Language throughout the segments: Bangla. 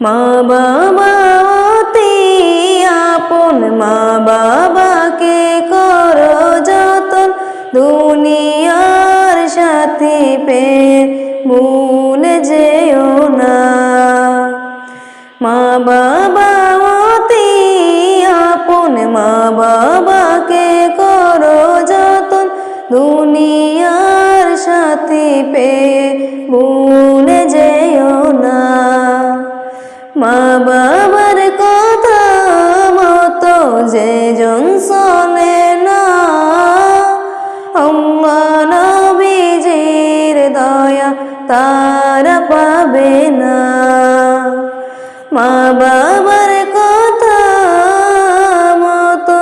মা বাবা অতি আপন মা বাবাকে করো যতন। দুনিয়ার সাথে পে ভুলে যেও না। মা বাবা অতি আপন মা বাবাকে করো যতন। দুনিয়ার সাথে পে ভুলে তার পাবে না। মা বাবার কথা মতো।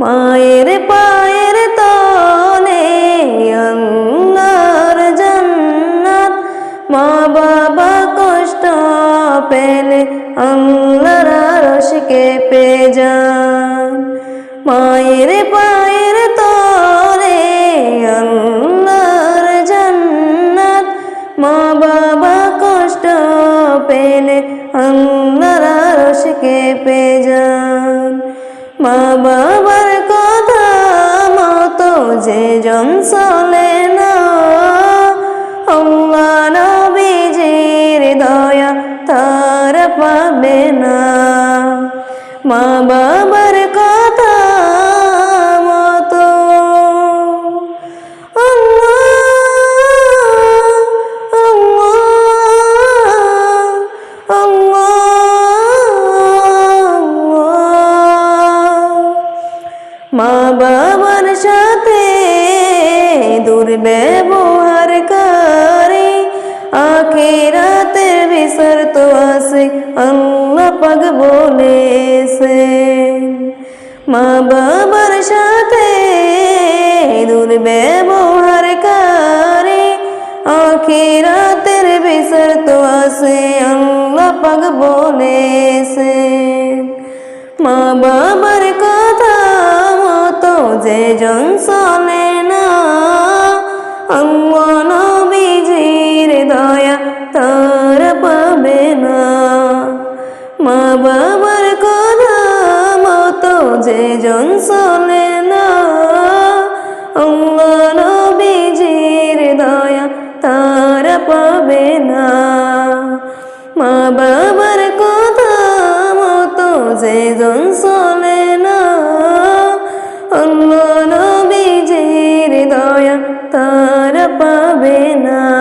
মায়ের পায়ের বাবা কষ্ট পেলে আল্লাহর রসকে পে যান। মায়ের পায়ের তলে আল্লাহর জান্নাত। মা বাবা কষ্ট পেলে আল্লাহর রসকে পে যান। মা বাবার কথা মতো যে জন পাবে না। মা বাবার কথা মতো। মা বাবার সাথে দুর্ব্যবহার করে আখেরাতের পাক বলেছে, মা বাবার সাথে দুর্ব্যবহার করে। আখেরাতের বিসর তো আছে, আল্লাহ পাক বলেছে। মা বাবার কথা মতো যে জন চলে না, আল্লাহ নবীজির দয়া তার পাবে না। বাবার কথা মতো যে জন শোনে না নবীজির দয়া তার পাবে না। মা বাবার কথা মতো যে জন শোনে না নবীজির দয়া তার পাবে না।